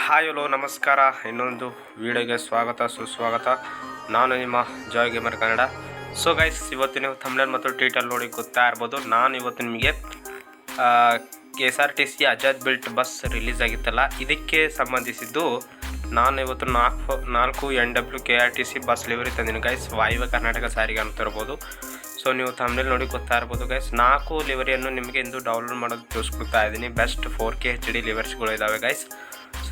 Hi hello, ನಮಸ್ಕಾರ. ಇನ್ನೊಂದು ವಿಡಿಯೋಗೆ ಸ್ವಾಗತ, ಸುಸ್ವಾಗತ. ನಾನು ನಿಮ್ಮ joy gamer Kannada so guys ಇವತ್ತು ನೀವು ತಮಿಳ್ ಮತ್ತು ಟೀಟಲ್ ನೋಡಿ ಗೊತ್ತಾ ಇರ್ಬೋದು. ನಾನು ಇವತ್ತು ನಿಮಗೆ K S R T C Azad built bus release ಆಗಿತ್ತಲ್ಲ, ಇದಕ್ಕೆ ಸಂಬಂಧಿಸಿದ್ದು ನಾನು ಇವತ್ತು ನಾಲ್ಕು ನಾಲ್ಕು N W K R T C bus livery ತಂದಿನಿ ಗೈಸ್ ವಾಯುವ್ಯ ಕರ್ನಾಟಕ ಸಾರಿಗೆ ಅಂತ ಇರ್ಬೋದು ಸೊ ನೀವು ತಮಿಳ್ ನೋಡಿ ಗೊತ್ತಾ ಇರ್ಬೋದು ಗೈಸ್ ನಾಲ್ಕು ಲಿವರಿಯನ್ನು ನಿಮಗೆ ಇಂದು ಡೌನ್ಲೋಡ್ ಮಾಡೋದು ತೋರಿಸ್ಕೊಡ್ತಾ ಇದ್ದೀನಿ. Best four K H D ಲಿವರ್ಸ್ಗಳು ಇದ್ದಾವೆ ಗೈಸ್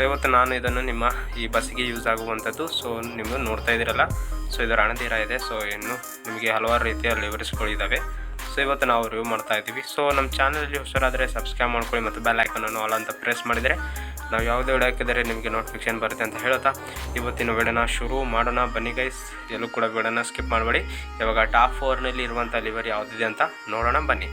ಸೊ ಇವತ್ತು ನಾನು ಇದನ್ನು ನಿಮ್ಮ ಈ ಬಸ್ಸಿಗೆ ಯೂಸ್ ಆಗುವಂಥದ್ದು. ಸೊ ನೀವು ನೋಡ್ತಾ ಇದ್ದೀರಲ್ಲ? ಸೊ ಇದು ರಣಧೀರ ಇದೆ. ಸೊ ಇನ್ನು ನಿಮಗೆ ಹಲವಾರು ರೀತಿಯ ಲಿವರ್ಸ್ಗಳು ಇದ್ದಾವೆ ಸೊ ಇವತ್ತು ನಾವು ರಿವ್ಯೂ ಮಾಡ್ತಾ ಇದ್ದೀವಿ. ಸೊ ನಮ್ಮ ಚಾನಲಲ್ಲಿ ಹೊಸರಾದರೆ ಸಬ್ಸ್ಕ್ರೈಬ್ ಮಾಡ್ಕೊಳ್ಳಿ ಮತ್ತು ಬೆಲ್ ಐಕನನ್ನು ಆಲ್ ಅಂತ ಪ್ರೆಸ್ ಮಾಡಿದರೆ ನಾವು ಯಾವುದೇ ವಿಡಿಯೋ ಹಾಕಿದರೆ ನಿಮಗೆ ನೋಟಿಫಿಕೇಶನ್ ಬರುತ್ತೆ ಅಂತ ಹೇಳುತ್ತಾ. ಇವತ್ತಿನ ವಿಡಿಯೋನ ಶುರು ಮಾಡೋಣ. ಬನ್ನಿ ಗೈಸ್ ಎಲ್ಲೂ ಕೂಡ ವಿಡಿಯೋನ ಸ್ಕಿಪ್ ಮಾಡಬೇಡಿ. ಇವಾಗ ಟಾಪ್ ಫೋರ್ನಲ್ಲಿ ಇರುವಂಥ ಲಿವರ್ ಯಾವುದಿದೆ ಅಂತ ನೋಡೋಣ. ಬನ್ನಿ.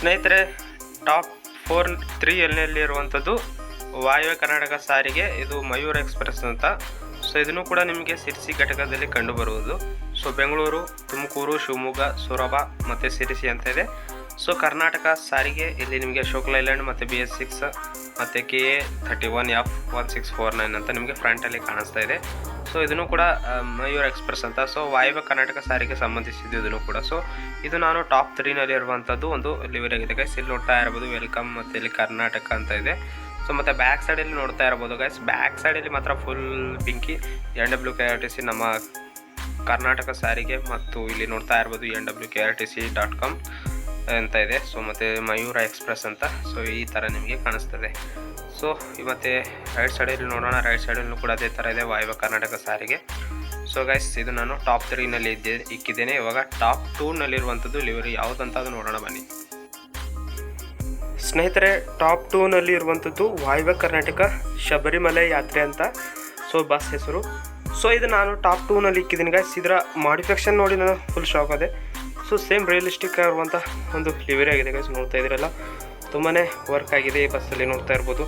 ಸ್ನೇಹಿತರೆ, ಟಾಪ್ ಫೋರ್ ತ್ರೀ ಎಲ್ನಲ್ಲಿ ಇರುವಂಥದ್ದು ವಾಯುವ್ಯ ಕರ್ನಾಟಕ ಸಾರಿಗೆ, ಇದು ಮಯೂರ್ ಎಕ್ಸ್ಪ್ರೆಸ್ ಅಂತ. ಸೊ ಇದನ್ನು ಕೂಡ ನಿಮಗೆ ಸಿರ್ಸಿ ಘಟಕದಲ್ಲಿ ಕಂಡುಬರುವುದು. ಸೊ ಬೆಂಗಳೂರು, ತುಮಕೂರು, ಶಿವಮೊಗ್ಗ, ಸೊರಬ ಮತ್ತು ಸಿರಿಸಿ ಅಂತ ಇದೆ. ಸೊ ಕರ್ನಾಟಕ ಸಾರಿಗೆ, ಇಲ್ಲಿ ನಿಮಗೆ ಅಶೋಕ್ ಲೈಲ್ಯಾಂಡ್ ಮತ್ತು ಬಿ ಎಸ್ ಸಿಕ್ಸ್ ಮತ್ತು K A thirty one F one six four nine ಅಂತ ನಿಮಗೆ ಫ್ರಂಟಲ್ಲಿ ಕಾಣಿಸ್ತಾ ಇದೆ. ಸೊ ಇದನ್ನು ಕೂಡ ಮಯೂರ್ ಎಕ್ಸ್ಪ್ರೆಸ್ ಅಂತ. ಸೊ ವಾಯುವ್ಯ ಕರ್ನಾಟಕ ಸಾರಿಗೆ ಸಂಬಂಧಿಸಿದ್ದು ಇದನ್ನು ಕೂಡ. ಸೊ ಇದು ನಾನು ಟಾಪ್ ತ್ರೀನಲ್ಲಿ ಇರುವಂಥದ್ದು ಒಂದು ಲಿವರಿ ಆಗಿದೆ ಗೈಸ್ ಇಲ್ಲಿ ನೋಡ್ತಾ ಇರ್ಬೋದು ವೆಲ್ಕಮ್ ಮತ್ತು ಇಲ್ಲಿ ಕರ್ನಾಟಕ ಅಂತ ಇದೆ. ಸೊ ಮತ್ತು ಬ್ಯಾಕ್ ಸೈಡಲ್ಲಿ ನೋಡ್ತಾ ಇರ್ಬೋದು ಗೈಸ್ ಬ್ಯಾಕ್ ಸೈಡಲ್ಲಿ ಮಾತ್ರ full Pinki N W K R T C ನಮ್ಮ ಕರ್ನಾಟಕ ಸಾರಿಗೆ ಮತ್ತು ಇಲ್ಲಿ ನೋಡ್ತಾ ಇರ್ಬೋದು N W K R T C dot com ಅಂತ ಇದೆ. ಸೊ ಮತ್ತು ಮಯೂರ ಎಕ್ಸ್ಪ್ರೆಸ್ ಅಂತ. ಸೊ ಈ ಥರ ನಿಮಗೆ ಕಾಣಿಸ್ತದೆ. ಸೊ ಮತ್ತೆ ರೈಟ್ ಸೈಡಲ್ಲಿ ನೋಡೋಣ. ರೈಟ್ ಸೈಡಲ್ಲೂ ಕೂಡ ಅದೇ ಥರ ಇದೆ ವಾಯುವ್ಯ ಕರ್ನಾಟಕ ಸಾರಿಗೆ. ಸೊ ಗೈಸ್ ಇದು ನಾನು ಟಾಪ್ ತ್ರೀನಲ್ಲಿ ಇದ್ದೆ, ಇಕ್ಕಿದ್ದೇನೆ. ಇವಾಗ ಟಾಪ್ ಟೂನಲ್ಲಿರುವಂಥದ್ದು ಲಿವರಿ ಯಾವುದಂತ ಅದು ನೋಡೋಣ ಬನ್ನಿ. ಸ್ನೇಹಿತರೆ ಟಾಪ್ ಟೂನಲ್ಲಿ ಇರುವಂಥದ್ದು ವಾಯುವ್ಯ ಕರ್ನಾಟಕ ಶಬರಿಮಲೆ ಯಾತ್ರೆ ಅಂತ. ಸೊ ಬಸ್ ಹೆಸರು. ಸೊ ಇದು ನಾನು ಟಾಪ್ ಟೂನಲ್ಲಿ ಇಕ್ಕಿದ್ದೀನಿ ಗೈಸ್ ಇದರ ಮಾಡಿಫಿಕೇಷನ್ ನೋಡಿ ನಾನು ಫುಲ್ ಶಾಕ್ ಆದೆ. ಸೊ ಸೇಮ್ ರಿಯಲಿಸ್ಟಿಕ್ ಆಗಿರುವಂಥ ಒಂದು ಲಿವರಿ ಆಗಿದೆ ಗೈಸ್ ನೋಡ್ತಾ ಇದ್ದೀರಲ್ಲ. ತುಂಬಾ ವರ್ಕ್ ಆಗಿದೆ ಈ ಬಸ್ಸಲ್ಲಿ ನೋಡ್ತಾ ಇರ್ಬೋದು.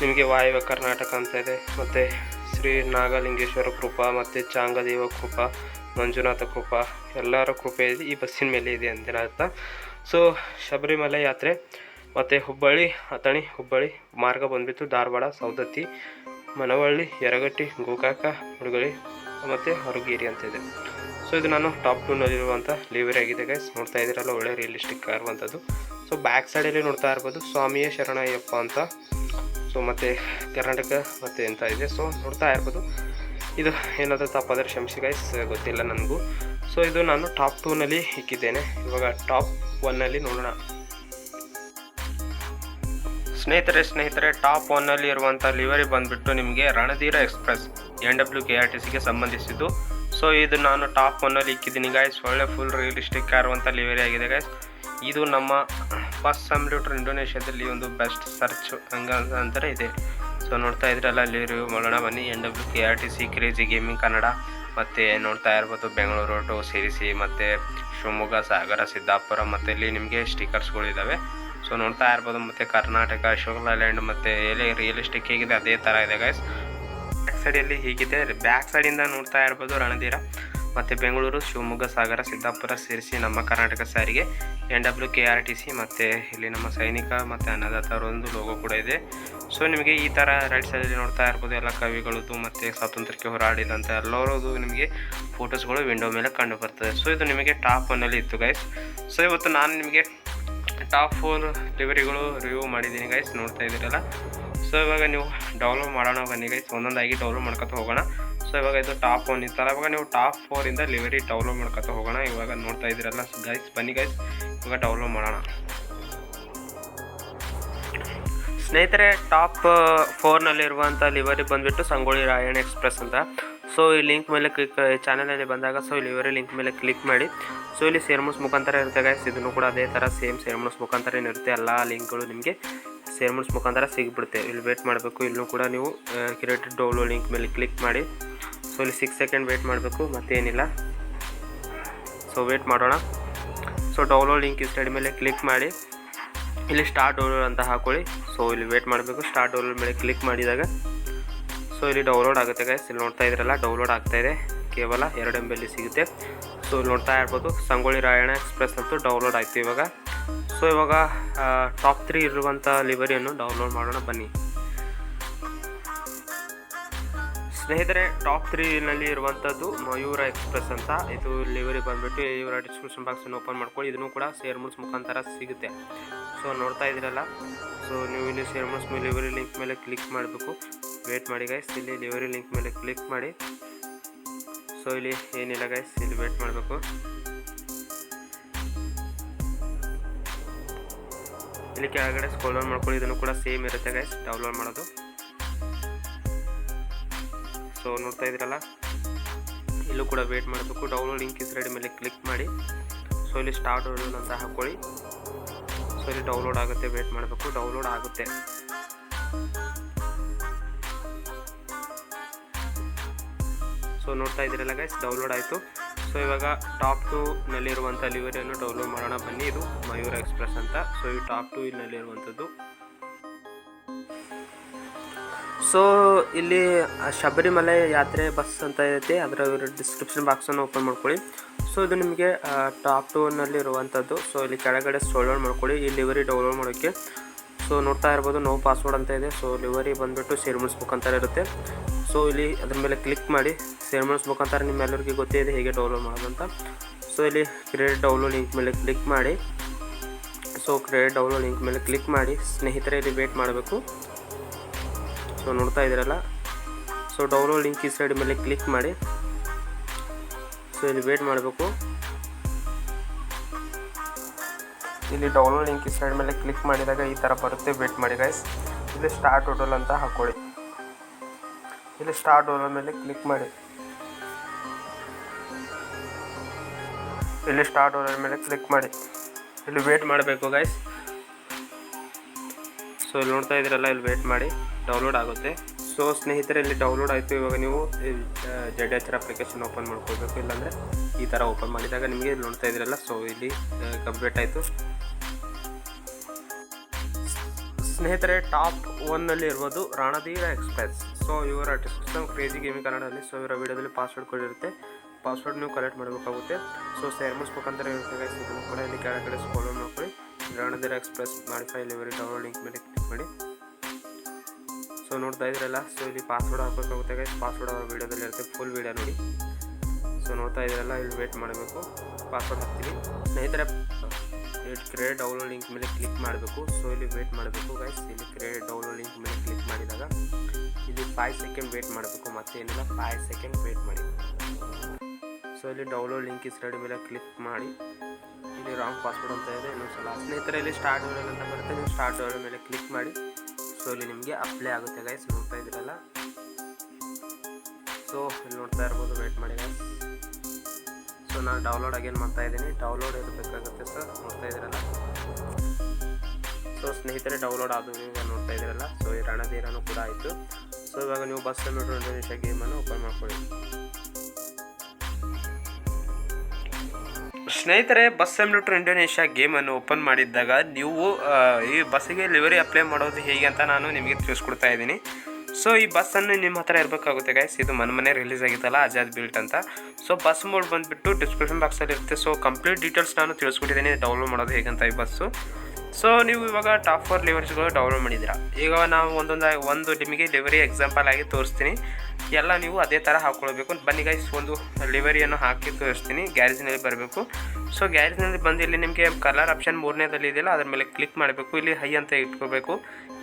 ನಿಮಗೆ ವಾಯುವ್ಯ ಕರ್ನಾಟಕ ಅಂತ ಇದೆ, ಮತ್ತು ಶ್ರೀ ನಾಗಲಿಂಗೇಶ್ವರ ಕೃಪಾ, ಮತ್ತು ಚಾಂಗದೇವ ಕೃಪಾ, ಮಂಜುನಾಥ ಕೃಪಾ, ಎಲ್ಲರ ಕೃಪೆ ಈ ಬಸ್ಸಿನ ಮೇಲೆ ಇದೆ ಅಂದಿನ ಅರ್ಥ ಸೊ ಶಬರಿಮಲೆ ಯಾತ್ರೆ, ಮತ್ತು ಹುಬ್ಬಳ್ಳಿ, ಅಥಣಿ, ಹುಬ್ಬಳ್ಳಿ, ಮಾರ್ಗ ಬಂದ್ಬಿಟ್ಟು ಧಾರವಾಡ ಸೌದತ್ತಿ ಮನವಳ್ಳಿ, ಯರಗಟ್ಟಿ, ಗೋಕಾಕ ಹುಡುಗಳಿ ಮತ್ತು ಹೊರಗೇರಿ ಅಂತ ಇದೆ. ಸೊ ಇದು ನಾನು ಟಾಪ್ ಟೂನಲ್ಲಿರುವಂಥ ಲೇವರಿ ಆಗಿದೆ ಗೈಸ್ ನೋಡ್ತಾ ಇದ್ದೀರಲ್ಲ, ಒಳ್ಳೆ ರಿಯಲಿಸ್ಟಿಕ್ ಆಗಿರುವಂಥದ್ದು ಸೊ ಬ್ಯಾಕ್ ಸೈಡಲ್ಲಿ ನೋಡ್ತಾ ಇರ್ಬೋದು. ಸ್ವಾಮಿಯೇ ಶರಣಯ್ಯಪ್ಪ ಅಂತ. ಸೊ ಮತ್ತು ಕರ್ನಾಟಕ ಮತ್ತು ಎಂತ ಇದೆ? ಸೊ ನೋಡ್ತಾ ಇರ್ಬೋದು. ಇದು ಏನಾದರೂ ತಪ್ಪಾದರೆ ಕ್ಷಮಿಸಿ ಗೈಸ್ ಗೊತ್ತಿಲ್ಲ ನನಗೂ. ಸೊ ಇದು ನಾನು ಟಾಪ್ ಟೂನಲ್ಲಿ ಇಕ್ಕಿದ್ದೇನೆ. ಇವಾಗ ಟಾಪ್ ಒನ್ನಲ್ಲಿ ನೋಡೋಣ. ಸ್ನೇಹಿತರೆ ಸ್ನೇಹಿತರೆ ಟಾಪ್ ಒನ್ನಲ್ಲಿ ಇರುವಂಥ ಲಿವರಿ ಬಂದುಬಿಟ್ಟು ನಿಮಗೆ Ranadheera express N W K R T ಸಿಗೆ ಸಂಬಂಧಿಸಿದ್ದು. ಸೊ ಇದು ನಾನು ಟಾಪ್ ಒನ್ನಲ್ಲಿ ಇಕ್ಕಿದ್ದೀನಿ ಗಾಯ್ಸ್ ಒಳ್ಳೆ ಫುಲ್ ರಿಯಲಿಸ್ಟಿಕ್ ಆಗಿರುವಂಥ ಲಿವರಿ ಆಗಿದೆ ಗಾಯ್ಸ್ ಇದು ನಮ್ಮ ಫಸ್ಟ್ ಕಂಪ್ಯೂಟರ್ ಇಂಡೋನೇಷ್ಯಾದಲ್ಲಿ ಒಂದು ಬೆಸ್ಟ್ ಸರ್ಚ್ ಹಂಗ ಅಂತಾರೆ ಇದೆ. ಸೊ ನೋಡ್ತಾ ಇದ್ರಲ್ಲ, ಅಲ್ಲಿ ರಿವ್ಯೂ ಮಾಡೋಣ ಬನ್ನಿ. N W K R T C crazy gaming Kannada ಮತ್ತು ನೋಡ್ತಾ ಇರ್ಬೋದು ಬೆಂಗಳೂರು ಟು ಸಿರಿಸಿ ಮತ್ತು ಶಿವಮೊಗ್ಗ, ಸಾಗರ, ಸಿದ್ದಾಪುರ, ಮತ್ತು ಇಲ್ಲಿ ನಿಮಗೆ ಸ್ಟಿಕರ್ಸ್ಗಳಿದ್ದಾವೆ ಸೊ ನೋಡ್ತಾ ಇರ್ಬೋದು, ಮತ್ತು ಕರ್ನಾಟಕ, ಅಶೋಕ್ ಲೈಲ್ಯಾಂಡ್ ಮತ್ತು ಎಲೆ ರಿಯಲಿಸ್ಟಿಕ್ ಹೇಗಿದೆ, ಅದೇ ಥರ ಇದೆ ಗೈಸ್ ಬ್ಯಾಕ್ ಸೈಡಲ್ಲಿ ಹೀಗಿದೆ. ಬ್ಯಾಕ್ ಸೈಡಿಂದ ನೋಡ್ತಾ ಇರ್ಬೋದು, ರಣಧೀರ. ಮತ್ತು ಬೆಂಗಳೂರು, ಶಿವಮೊಗ್ಗ, ಸಾಗರ, ಸಿದ್ದಾಪುರ ಸೇರಿಸಿ ನಮ್ಮ ಕರ್ನಾಟಕ ಸಾರಿಗೆ N W K R T C ಮತ್ತು ಇಲ್ಲಿ ನಮ್ಮ ಸೈನಿಕ ಮತ್ತು ಅನ್ನದಾತರ ಒಂದು ಲೋಗೋ ಕೂಡ ಇದೆ. ಸೊ ನಿಮಗೆ ಈ ಥರ ರೈಟ್ ಸೈಡಲ್ಲಿ ನೋಡ್ತಾ ಇರ್ಬೋದು, ಎಲ್ಲ ಕವಿಗಳದ್ದು ಮತ್ತು ಸ್ವಾತಂತ್ರ್ಯಕ್ಕೆ ಹೋರಾಡಿದಂಥ ಎಲ್ಲರದು ನಿಮಗೆ ಫೋಟೋಸ್ಗಳು ವಿಂಡೋ ಮೇಲೆ ಕಂಡು ಬರ್ತದೆ. ಸೊ ಇದು ನಿಮಗೆ ಟಾಪ್ ಒನ್ನಲ್ಲಿ ಇತ್ತು ಗೈಸ್ ಸೊ ಇವತ್ತು ನಾನು ನಿಮಗೆ ಟಾಪ್ ಫೋರ್ ಲಿವರಿಗಳು ರಿವ್ಯೂ ಮಾಡಿದ್ದೀನಿ ಗೈಸ್ ನೋಡ್ತಾ ಇದ್ದೀರಲ್ಲ? ಸೊ ಇವಾಗ ನೀವು ಡೌನ್ಲೋಡ್ ಮಾಡೋಣ ಬನ್ನಿ ಗೈಸ್ ಒಂದೊಂದಾಗಿ ಡೌನ್ಲೋಡ್ ಮಾಡ್ಕೊತ ಹೋಗೋಣ. ಸೊ ಇವಾಗ ಇದು ಟಾಪ್ ಒನ್ ಇರ್ತಾರೆ ಇವಾಗ ನೀವು ಟಾಪ್ ಫೋರಿಂದ ಲಿವರಿ ಡೌನ್ಲೋಡ್ ಮಾಡ್ಕೊತ ಹೋಗೋಣ. ಇವಾಗ ನೋಡ್ತಾ ಇದ್ದೀರಲ್ಲ ಗೈಸ್ ಬನ್ನಿ ಗೈಸ್ ಇವಾಗ ಡೌನ್ಲೋಡ್ ಮಾಡೋಣ. ಸ್ನೇಹಿತರೆ ಟಾಪ್ ಫೋರ್ನಲ್ಲಿರುವಂಥ ಲಿವರಿ ಬಂದುಬಿಟ್ಟು ಸಂಗೊಳ್ಳಿ ರಾಯಣ್ಣ ಎಕ್ಸ್ಪ್ರೆಸ್ ಅಂತ. ಸೊ ಈ ಲಿಂಕ್ ಮೇಲೆ ಕ್ಲಿಕ್ ಚಾನಲಲ್ಲಿ ಬಂದಾಗ ಸೊ ಲಿವರಿ ಲಿಂಕ್ ಮೇಲೆ ಕ್ಲಿಕ್ ಮಾಡಿ. ಸೊ ಇಲ್ಲಿ ಸೇರ್ಮೋಸ್ ಮುಖಾಂತರ ಇರುತ್ತೆ ಗೈಸ್ ಇದನ್ನು ಕೂಡ ಅದೇ ಥರ ಸೇಮ್ ಸೇರ್ಮೋಸ್ ಮುಖಾಂತರ ಇರುತ್ತೆ. ಎಲ್ಲ ಲಿಂಕ್ಗಳು ನಿಮಗೆ ಸೇರ್ಮೋಸ್ ಮುಖಾಂತರ ಸಿಗ್ಬಿಡುತ್ತೆ. ಇಲ್ಲಿ ವೇಟ್ ಮಾಡಬೇಕು. ಇಲ್ಲೂ ಕೂಡ ನೀವು ಕ್ರಿಯೇಟೆಡ್ ಡೌನ್ಲೋಡ್ ಲಿಂಕ್ ಮೇಲೆ ಕ್ಲಿಕ್ ಮಾಡಿ. ಸೊ ಇಲ್ಲಿ ಸಿಕ್ಸ್ ಸೆಕೆಂಡ್ ವೇಟ್ ಮಾಡಬೇಕು, ಮತ್ತೇನಿಲ್ಲ. ಸೊ ವೇಟ್ ಮಾಡೋಣ. ಸೊ ಡೌನ್ಲೋಡ್ ಲಿಂಕ್ ಈ ಸೈಡ್ ಮೇಲೆ ಕ್ಲಿಕ್ ಮಾಡಿ. ಇಲ್ಲಿ ಸ್ಟಾರ್ಟ್ ಡೌನ್ಲೋಡ್ ಅಂತ ಹಾಕೊಳ್ಳಿ. ಸೊ ಇಲ್ಲಿ ವೇಟ್ ಮಾಡಬೇಕು. ಸ್ಟಾರ್ಟ್ ಡೌನ್ಲೋಡ್ ಮೇಲೆ ಕ್ಲಿಕ್ ಮಾಡಿದಾಗ ಸೊ ಇಲ್ಲಿ ಡೌನ್ಲೋಡ್ ಆಗುತ್ತೆ ಗೈಸ್ ಇಲ್ಲಿ ನೋಡ್ತಾ ಇದ್ರಲ್ಲ ಡೌನ್ಲೋಡ್ ಆಗ್ತಾ ಇದೆ. ಕೇವಲ ಎರಡು ಎಂ ಬಿ ಸಿಗುತ್ತೆ. ಸೊ ಇಲ್ಲಿ ನೋಡ್ತಾ ಇರ್ಬೋದು, ಸಂಗೊಳ್ಳಿ ರಾಯಣ್ಣ ಎಕ್ಸ್ಪ್ರೆಸ್ ಅಂತೂ ಡೌನ್ಲೋಡ್ ಆಯಿತು ಇವಾಗ. ಸೊ ಇವಾಗ ಟಾಪ್ ತ್ರೀ ಇರುವಂಥ ಲಿವರಿಯನ್ನು ಡೌನ್ಲೋಡ್ ಮಾಡೋಣ, ಬನ್ನಿ. ಸ್ನೇಹಿತರೆ ಟಾಪ್ ತ್ರೀನಲ್ಲಿ ಇರುವಂಥದ್ದು ಮಯೂರ ಎಕ್ಸ್ಪ್ರೆಸ್ ಅಂತ. ಇದು ಲಿವರಿ ಬಂದುಬಿಟ್ಟು ಇವರ ಡಿಸ್ಕ್ರಿಪ್ಷನ್ ಬಾಕ್ಸನ್ನು ಓಪನ್ ಮಾಡ್ಕೊಳ್ಳಿ. ಇದನ್ನು ಕೂಡ ಶೇರ್ ಮೂಡ್ಸ್ ಮುಖಾಂತರ ಸಿಗುತ್ತೆ. ಸೊ ನೋಡ್ತಾ ಇದ್ದೀರಲ್ಲ? ಸೊ ನೀವು ಇಲ್ಲಿ ಶೇರ್ ಮೂಡ್ಸ್ ಮೇಲೆ ಲಿವರಿ ಲಿಂಕ್ ಮೇಲೆ ಕ್ಲಿಕ್ ಮಾಡಬೇಕು. ವೇಟ್ ಮಾಡಿ ಗೈಸ್ ಇಲ್ಲಿ ಲಿವರಿ ಲಿಂಕ್ ಮೇಲೆ ಕ್ಲಿಕ್ ಮಾಡಿ. ಸೊ ಇಲ್ಲಿ ಏನಿಲ್ಲ ಗೈಸ್ ಇಲ್ಲಿ ವೇಟ್ ಮಾಡಬೇಕು. ಇಲ್ಲಿ ಕೆಳಗಡೆ ಸ್ಕ್ರೋಲ್ ಡೌನ್ ಮಾಡ್ಕೊಳ್ಳಿ. ಇದನ್ನು ಕೂಡ ಸೇಮ್ ಇರುತ್ತೆ ಗೈಸ್ ಡೌನ್ಲೋಡ್ ಮಾಡೋದು. ಸೊ ನೋಡ್ತಾ ಇದ್ರಲ್ಲ ಇಲ್ಲೂ ಕೂಡ ವೇಟ್ ಮಾಡಬೇಕು. ಡೌನ್ಲೋಡ್ ಲಿಂಕ್ ಇಸ್ ರೆಡಿ ಮೇಲೆ ಕ್ಲಿಕ್ ಮಾಡಿ. ಸೊ ಇಲ್ಲಿ ಸ್ಟಾರ್ಟ್ ಅಂತ ಹಾಕ್ಕೊಳ್ಳಿ ಸೊ ಇಲ್ಲಿ ಡೌನ್ಲೋಡ್ ಆಗುತ್ತೆ ವೇಟ್ ಮಾಡಬೇಕು. ಡೌನ್ಲೋಡ್ ಆಗುತ್ತೆ. ಸೊ ನೋಡ್ತಾ ಇದ್ದೀರಲ್ಲ ಗೈಸ್ ಡೌನ್ಲೋಡ್ ಆಯಿತು. ಸೊ ಇವಾಗ ಟಾಪ್ ಟು ನಲ್ಲಿರುವಂಥ ಲಿವರಿಯನ್ನು ಡೌನ್ಲೋಡ್ ಮಾಡೋಣ. ಬನ್ನಿ, ಇದು ಮಯೂರ ಎಕ್ಸ್ಪ್ರೆಸ್ ಅಂತ. ಸೊ ಈ ಟಾಪ್ ಟು ನಲ್ಲಿರುವಂಥದ್ದು ಸೊ ಇಲ್ಲಿ ಶಬರಿಮಲೆ ಯಾತ್ರೆ ಬಸ್ ಅಂತ ಐತೆ. ಅದರ ಡಿಸ್ಕ್ರಿಪ್ಷನ್ ಬಾಕ್ಸನ್ನು ಓಪನ್ ಮಾಡ್ಕೊಳ್ಳಿ. ಸೊ ಇದು ನಿಮಗೆ ಟಾಪ್ ಟೂನಲ್ಲಿ ಇರುವಂಥದ್ದು ಸೊ ಇಲ್ಲಿ ಕೆಳಗಡೆ ಡೌನ್ಲೋಡ್ ಮಾಡ್ಕೊಳ್ಳಿ. ಈ ಲಿವರಿ ಡೌನ್ಲೋಡ್ ಮಾಡೋಕ್ಕೆ. ಸೊ ನೋಡ್ತಾ ಇರ್ಬೋದು ನೋ ಪಾಸ್ವರ್ಡ್ ಅಂತ ಇದೆ. ಸೊ ಲಿವರಿ ಬಂದುಬಿಟ್ಟು ಸೇರ್ಮಲ್ಸ್ ಮುಖಾಂತರ ಇರುತ್ತೆ. ಸೊ ಇಲ್ಲಿ ಅದ್ರ ಮೇಲೆ ಕ್ಲಿಕ್ ಮಾಡಿ. ಸೇರ್ಮಲ್ಸ್ ಮುಖಾಂತರ ನಿಮ್ಮೆಲ್ಲರಿಗೆ ಗೊತ್ತೇ ಇದೆ ಹೇಗೆ ಡೌನ್ಲೋಡ್ ಮಾಡೋದು ಅಂತ. ಸೊ ಇಲ್ಲಿ ಕ್ರೆಡಿಟ್ ಡೌನ್ಲೋಡ್ ಲಿಂಕ್ ಮೇಲೆ ಕ್ಲಿಕ್ ಮಾಡಿ. ಸೊ ಕ್ರೆಡಿಟ್ ಡೌನ್ಲೋಡ್ ಲಿಂಕ್ ಮೇಲೆ ಕ್ಲಿಕ್ ಮಾಡಿ. ಸ್ನೇಹಿತರೆ, ಇಲ್ಲಿ ವೇಟ್ ಮಾಡಬೇಕು. ಸೊ ನೋಡ್ತಾ ಇದ್ದೀರಲ್ಲ? ಸೊ ಡೌನ್ಲೋಡ್ ಲಿಂಕ್ ಈ ಸೈಡ್ ಮೇಲೆ ಕ್ಲಿಕ್ ಮಾಡಿ. ಸೊ ಇಲ್ಲಿ ವೇಟ್ ಮಾಡಬೇಕು. ಇಲ್ಲಿ ಡೌನ್ಲೋಡ್ ಲಿಂಕ್ ಈ ಸೈಡ್ ಮೇಲೆ ಕ್ಲಿಕ್ ಮಾಡಿದಾಗ ಈ ಥರ ಬರುತ್ತೆ ವೇಟ್ ಮಾಡಿ ಗೈಸ್ ಇಲ್ಲಿ ಸ್ಟಾರ್ಟ್ ಟೋಟಲ್ ಅಂತ ಹಾಕೊಳ್ಳಿ. ಇಲ್ಲಿ ಸ್ಟಾರ್ಟ್ ಟೋಟಲ್ ಮೇಲೆ ಕ್ಲಿಕ್ ಮಾಡಿ. ಇಲ್ಲಿ ಸ್ಟಾರ್ಟ್ ಟೋಟಲ್ ಮೇಲೆ ಕ್ಲಿಕ್ ಮಾಡಿ. ಇಲ್ಲಿ ವೇಟ್ ಮಾಡಬೇಕು ಗೈಸ್ ಸೊ ಇಲ್ಲಿ ನೋಡ್ತಾ ಇದ್ದೀರಲ್ಲ, ಇಲ್ಲಿ ವೇಟ್ ಮಾಡಿ. ಡೌನ್ಲೋಡ್ ಆಗುತ್ತೆ. ಸೊ ಸ್ನೇಹಿತರೆ, ಇಲ್ಲಿ ಡೌನ್ಲೋಡ್ ಆಯಿತು. ಇವಾಗ ನೀವು ಜೆಡ್ ಎಚ್ ಅಪ್ಲಿಕೇಶನ್ ಓಪನ್ ಮಾಡ್ಕೋಬೇಕು ಇಲ್ಲಾಂದರೆ ಈ ಥರ ಓಪನ್ ಮಾಡಿದಾಗ ನಿಮಗೆ ನೋಡ್ತಾ ಇದ್ದೀರಲ್ಲ ಸೊ ಇಲ್ಲಿ ಕಂಪ್ಲೀಟ್ ಆಯಿತು. ಸ್ನೇಹಿತರೆ ಟಾಪ್ ಒನ್ನಲ್ಲಿ ಇರ್ಬೋದು ರಾಣದೀರ ಎಕ್ಸ್ಪ್ರೆಸ್ ಸೊ ಇವರ ಡಿಸ್ಕ್ರಿಪ್ಷನ್ ಕ್ರೇಜಿ ಗೇಮಿಂಗ್ ಕನ್ನಡದಲ್ಲಿ. ಸೊ ಇವರ ವಿಡಿಯೋದಲ್ಲಿ ಪಾಸ್ವರ್ಡ್ ಕೊಡಿರುತ್ತೆ ಪಾಸ್ವರ್ಡ್ ನೀವು ಕಲೆಕ್ಟ್ ಮಾಡಬೇಕಾಗುತ್ತೆ. ಸೊ ಇರುತ್ತೆ guys. ಇದನ್ನು ಕೂಡ ಇಲ್ಲಿ ಕೆಳಗಡೆ ಸ್ಕೋಲ್ ಮಾಡ್ಕೊಳ್ಳಿ. Ranadheera express modify delivery download link ಮೇಲೆ ಕ್ಲಿಕ್ ಮಾಡಿ. ಸೊ ನೋಡ್ತಾ ಇದ್ರಲ್ಲ ಸೊ ಇಲ್ಲಿ ಪಾಸ್ವರ್ಡ್ ಹಾಕಬೇಕಾಗುತ್ತೆ ಪಾಸ್ವರ್ಡ್ ವೀಡಿಯೋದಲ್ಲಿ ಇರುತ್ತೆ ಫುಲ್ ವೀಡಿಯೋ ನೋಡಿ. ಸೊ ನೋಡ್ತಾ ಇದ್ರಲ್ಲ ಇಲ್ಲಿ ವೇಟ್ ಮಾಡಬೇಕು. ಪಾಸ್ವರ್ಡ್ ಹಾಕ್ತೀವಿ ಸ್ನೇಹಿತರೆ ಕ್ರಿಯೇಟ್ ಡೌನ್ಲೋಡ್ ಲಿಂಕ್ ಮೇಲೆ ಕ್ಲಿಕ್ ಮಾಡಬೇಕು. ಸೊ ಇಲ್ಲಿ ವೇಟ್ ಮಾಡಬೇಕು ಗೈಸ್ ಇಲ್ಲಿ ಕ್ರಿಯೇಟ್ ಡೌನ್ಲೋಡ್ ಲಿಂಕ್ ಮೇಲೆ ಕ್ಲಿಕ್ ಮಾಡಿದಾಗ ಇಲ್ಲಿ ಫೈವ್ ಸೆಕೆಂಡ್ ವೇಟ್ ಮಾಡಬೇಕು. ಮತ್ತೆ ಏನಿಲ್ಲ ಫೈವ್ ಸೆಕೆಂಡ್ ವೇಟ್ ಮಾಡಿ. ಸೊ ಇಲ್ಲಿ ಡೌನ್ಲೋಡ್ ಲಿಂಕ್ ಇಸ್ ರೆಡಿ ಮೇಲೆ ಕ್ಲಿಕ್ ಮಾಡಿ. ಇಲ್ಲಿ ರಾಂಗ್ ಪಾಸ್ವರ್ಡ್ ಅಂತ ಇದೆ. ಇನ್ನೊಂದು ಸಲ ಸ್ನೇಹಿತರೆ, ಇಲ್ಲಿ ಸ್ಟಾರ್ಟ್ ಡೌನ್ಲೋಡ್ ಅಂತ ಬರುತ್ತೆ. ನೀವು ಸ್ಟಾರ್ಟ್ ಡೌನ್ಲೋಡ್ ಮೇಲೆ ಕ್ಲಿಕ್ ಮಾಡಿ. ಸೊ ಇಲ್ಲಿ ನಿಮಗೆ ಅಪ್ಲೈ ಆಗುತ್ತೆ ಗೈಸ್ ನೋಡ್ತಾ ಇದ್ದೀರಲ್ಲ? ಸೊ ಇಲ್ಲಿ ನೋಡ್ತಾ ಇರ್ಬೋದು ವೇಟ್ ಮಾಡಿ ಗೈಸ್ ಸೊ ನಾನು ಡೌನ್ಲೋಡ್ ಅಗೇನ್ ಮಾಡ್ತಾ ಇದ್ದೀನಿ? ಡೌನ್ಲೋಡ್ ಇರಬೇಕಾಗುತ್ತೆ ಸರ್ ನೋಡ್ತಾ ಇದ್ದೀರಲ್ಲ? ಸೊ ಸ್ನೇಹಿತರೆ ಡೌನ್ಲೋಡ್ ಆದ ನೀವು ನೋಡ್ತಾ ಇದ್ದೀರಲ್ಲ? ಸೊ ಈ ರಣಧೀರನೂ ಕೂಡ ಆಯಿತು. ಸೊ ಇವಾಗ ನೀವು ಬಸ್ ಸೆಮಿಟ್ರ್ ಇಂಡೋನೇಷ್ಯಾ ಗೇಮನ್ನು ಓಪನ್ ಮಾಡ್ಕೊಳ್ಳಿ. ಸ್ನೇಹಿತರೆ, ಬಸ್ ಸಿಮ್ಯುಲೇಟರ್ ಇಂಡೋನೇಷ್ಯಾ ಗೇಮನ್ನು ಓಪನ್ ಮಾಡಿದ್ದಾಗ ನೀವು ಈ ಬಸ್ಸಿಗೆ ಲಿವರಿ ಅಪ್ಲೈ ಮಾಡೋದು ಹೇಗೆ ಅಂತ ನಾನು ನಿಮಗೆ ತಿಳಿಸ್ಕೊಡ್ತಾ ಇದ್ದೀನಿ. ಸೊ, ಈ ಬಸ್ಸನ್ನು ನಿಮ್ಮ ಹತ್ರ ಇರಬೇಕಾಗುತ್ತೆ ಗೈಸ್ ಇದು ಮನೆ ಮನೆ ರಿಲೀಸ್ ಆಗಿತ್ತಲ್ಲ ಆಜಾದ್ ಬಿಲ್ಟ್ ಅಂತ. ಸೊ ಬಸ್ ಮೋಡ್ ಬಂದುಬಿಟ್ಟು ಡಿಸ್ಕ್ರಿಪ್ಷನ್ ಬಾಕ್ಸಲ್ಲಿ ಇರುತ್ತೆ. ಸೊ ಕಂಪ್ಲೀಟ್ ಡೀಟೇಲ್ಸ್ ನಾನು ತಿಳಿಸ್ಕೊಟ್ಟಿದ್ದೀನಿ. ಡೌನ್ಲೋಡ್ ಮಾಡೋದು ಹೇಗಂತ ಈ ಬಸ್ಸು. ಸೊ ನೀವು ಇವಾಗ ಟಾಪ್ ಫೋರ್ ಲಿವರ್ಸ್ಗಳು ಡೌನ್ಲೋಡ್ ಮಾಡಿದ್ದೀರಾ. ಈಗ ನಾವು ಒಂದೊಂದಾಗಿ ಒಂದು ನಿಮಗೆ ಲಿವರಿ ಎಕ್ಸಾಂಪಲ್ ಆಗಿ ತೋರಿಸ್ತೀನಿ. ಎಲ್ಲ ನೀವು ಅದೇ ಥರ ಹಾಕ್ಕೊಳ್ಬೇಕು ಬನ್ನಿ ಗೈಸ್ ಒಂದು ಲಿವರಿಯನ್ನು ಹಾಕಿ ತೋರಿಸ್ತೀನಿ. ಗ್ಯಾರೇಜ್ನಲ್ಲಿ ಬರಬೇಕು. ಸೊ ಗ್ಯಾರೇಜ್ನಲ್ಲಿ ಬಂದು ಇಲ್ಲಿ ನಿಮಗೆ ಕಲರ್ ಆಪ್ಷನ್ ಮೂರನೇದಲ್ಲಿ ಇದೆಯಲ್ಲ, ಅದ್ರ ಮೇಲೆ ಕ್ಲಿಕ್ ಮಾಡಬೇಕು. ಇಲ್ಲಿ ಹೈ ಅಂತ ಇಟ್ಕೋಬೇಕು.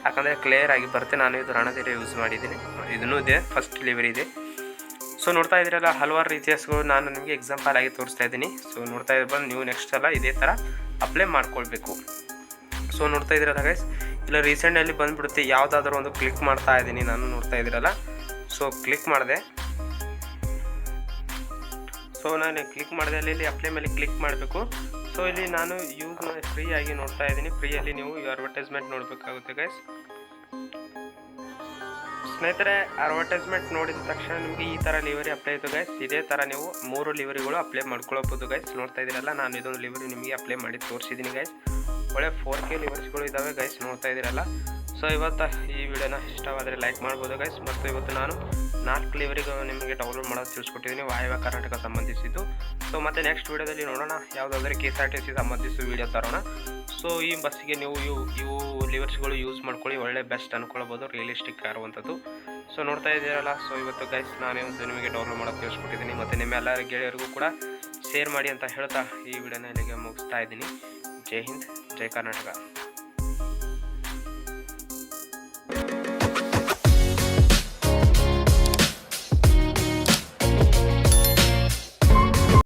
ಯಾಕಂದರೆ ಕ್ಲಿಯರ್ ಆಗಿ ಬರುತ್ತೆ. ನಾನು ಇದು ರಣಧೀರ ಯೂಸ್ ಮಾಡಿದ್ದೀನಿ. ಇದನ್ನೂ ಇದೆ ಫಸ್ಟ್ ಲಿವರಿ ಇದೆ. ಸೊ ನೋಡ್ತಾ ಇದ್ದೀರಲ್ಲ, ಹಲವಾರು ರೀತಿಯಸ್ಗಳು ನಾನು ನಿಮಗೆ ಎಕ್ಸಾಂಪಲ್ ಆಗಿ ತೋರಿಸ್ತಾ ಇದ್ದೀನಿ. ಸೊ ನೋಡ್ತಾ ಇರ್ಬೋದು ನೀವು ನೆಕ್ಸ್ಟ್ ಅಲ್ಲ ಇದೇ ಥರ ಅಪ್ಲೈ ಮಾಡ್ಕೊಳ್ಬೇಕು. ಸೊ ನೋಡ್ತಾ ಇದ್ದೀರಲ್ಲ ಗೈಸ್ ಇಲ್ಲ ರೀಸೆಂಟಲ್ಲಿ ಬಂದುಬಿಡುತ್ತೆ. ಯಾವುದಾದ್ರೂ ಒಂದು ಕ್ಲಿಕ್ ಮಾಡ್ತಾ ಇದ್ದೀನಿ ನಾನು ನೋಡ್ತಾ ಇದ್ದೀರಲ್ಲ ಸೊ ಕ್ಲಿಕ್ ಮಾಡಿದೆ. ಸೊ ನಾನು ಕ್ಲಿಕ್ ಮಾಡಿದೆ. ಅಲ್ಲಿ, ಇಲ್ಲಿ ಅಪ್ಲೈ ಮೇಲೆ ಕ್ಲಿಕ್ ಮಾಡಬೇಕು. ಸೊ ಇಲ್ಲಿ ನಾನು ಯೂಸ್ ಫ್ರೀ ಆಗಿ ನೋಡ್ತಾ ಇದ್ದೀನಿ ಫ್ರೀಯಲ್ಲಿ ನೀವು ಅಡ್ವರ್ಟೈಸ್ಮೆಂಟ್ ನೋಡಬೇಕಾಗುತ್ತೆ ಗೈಸ್ ಸ್ನೇಹಿತರೆ ಅಡ್ವರ್ಟೈಸ್ಮೆಂಟ್ ನೋಡಿದ ತಕ್ಷಣ ನಿಮಗೆ ಈ ಥರ ಲಿವರಿ ಅಪ್ಲೈ ಆಯಿತು ಗೈಸ್ ಇದೇ ಥರ ನೀವು ಮೂರು ಲಿವರಿಗಳು ಅಪ್ಲೈ ಮಾಡ್ಕೊಳ್ಬೋದು ಗೈಸ್ ನೋಡ್ತಾ ಇದ್ದೀರಲ್ಲ, ನಾನು ಇದೊಂದು ಲಿವರಿ ನಿಮಗೆ ಅಪ್ಲೈ ಮಾಡಿ ತೋರಿಸಿದ್ದೀನಿ ಗೈಸ್ ಒಳ್ಳೆ ಫೋರ್ ಕೆ ಲಿವರ್ಸ್ಗಳು ಇದ್ದಾವೆ ಗೈಸ್ ನೋಡ್ತಾ ಇದ್ದೀರಲ್ಲ. ಸೊ ಇವತ್ತು ಈ ವಿಡಿಯೋನ ಇಷ್ಟವಾದರೆ ಲೈಕ್ ಮಾಡ್ಬೋದು ಗೈಸ್ ಮತ್ತು ಇವತ್ತು ನಾನು ನಾಲ್ಕು ಲಿವರಿಗೂ ನಿಮಗೆ ಡೌನ್ಲೋಡ್ ಮಾಡೋದು ತಿಳಿಸ್ಕೊಟ್ಟಿದ್ದೀನಿ ವಾಯವ್ಯ ಕರ್ನಾಟಕ ಸಂಬಂಧಿಸಿದ್ದು. ಸೊ ಮತ್ತೆ ನೆಕ್ಸ್ಟ್ ವೀಡಿಯೋದಲ್ಲಿ ನೋಡೋಣ, ಯಾವುದಾದ್ರೂ K S R T C ಸಂಬಂಧಿಸಿದ ವೀಡಿಯೋ ತರೋಣ. ಸೊ ಈ ಬಸ್ಸಿಗೆ ನೀವು ಇವು ಇವು ಲಿವರ್ಸ್ಗಳು ಯೂಸ್ ಮಾಡ್ಕೊಳ್ಳಿ, ಒಳ್ಳೆ ಬೆಸ್ಟ್ ಅನ್ಕೊಳ್ಬೋದು ರಿಯಲಿಸ್ಟಿಕ್ ಇರುವಂಥದ್ದು ಸೊ ನೋಡ್ತಾ ಇದ್ದೀರಲ್ಲ ಸೊ ಇವತ್ತು ಗೈಸ್ ನಾನೇ ಒಂದು ನಿಮಗೆ ಡೌನ್ಲೋಡ್ ಮಾಡೋದು ತಿಳಿಸ್ಕೊಟ್ಟಿದ್ದೀನಿ ಮತ್ತು ನಿಮ್ಮ ಎಲ್ಲ ಗೆಳೆಯರಿಗೂ ಕೂಡ ಶೇರ್ ಮಾಡಿ ಅಂತ ಹೇಳ್ತಾ ಈ ವಿಡಿಯೋನ ಇಲ್ಲಿಗೆ ಮುಗಿಸ್ತಾ ಇದ್ದೀನಿ. ಜೈ ಹಿಂದ್, ಜೈ ಕರ್ನಾಟಕ.